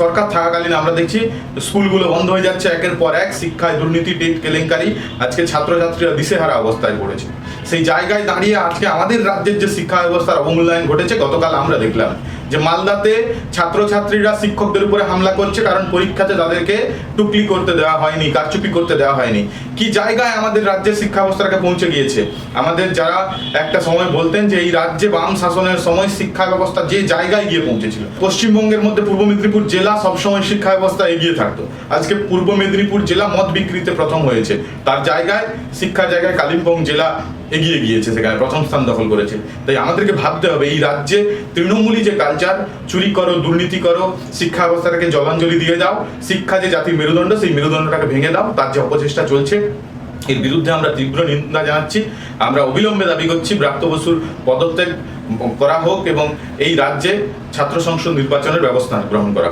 সরকার থাকাকালীন আমরা দেখছি স্কুলগুলো বন্ধ হয়ে যাচ্ছে, একের পর এক শিক্ষায় দুর্নীতি, ডেট কেলেঙ্কারি, আজকে ছাত্রছাত্রীরা দিশেহারা অবস্থায় পড়েছে। সেই জায়গায় দাঁড়িয়ে আজকে আমাদের রাজ্যের যে শিক্ষা ব্যবস্থার অবমূল্যায়ন ঘটেছে, গতকাল আমরা দেখলাম। যে মালদাতে ছাত্রছাত্রীরা শিক্ষকদের উপরে হামলা করছে কারণ পরীক্ষাতে তাদেরকে টুকলি করতে দেওয়া হয়নি, কারচুপি করতে দেওয়া হয়নি। কি জায়গায় আমাদের রাজ্যের শিক্ষা ব্যবস্থাটাকে পৌঁছে গিয়েছে? আমাদের যারা একটা সময় বলতেন যে এই রাজ্যে বাম শাসনের সময় শিক্ষা ব্যবস্থা যে জায়গায় গিয়ে পৌঁছেছিল। পশ্চিমবঙ্গের মধ্যে পূর্ব মেদিনীপুর জেলা সবসময় শিক্ষা ব্যবস্থা এগিয়ে থাকতো। আজকে পূর্ব মেদিনীপুর জেলা মদ বিক্রিতে প্রথম হয়েছে। তার জায়গায়, শিক্ষার জায়গায় কালিম্পং জেলা এগিয়ে গিয়েছে সেখানে প্রথম স্থান দখল করেছে। তাই আমাদেরকে ভাবতে হবে, এই রাজ্যে তৃণমূলী যে কালচার চুরি করো, দুর্নীতি করো, শিক্ষা ব্যবস্থাটাকে জলাঞ্জলি দিয়ে দাও, শিক্ষা যে জাতির মেরুদণ্ড, সেই মেরুদণ্ডটাকে ভেঙে দাও, তার যে অপচেষ্টা চলছে, এর বিরুদ্ধে আমরা তীব্র নিন্দা জানাচ্ছি, আমরা অবিলম্বে দাবি করছি ব্রাত্য বসুর পদত্যাগ করা হোক এবং এই রাজ্যে ছাত্র সংসদ নির্বাচনের ব্যবস্থা গ্রহণ করা।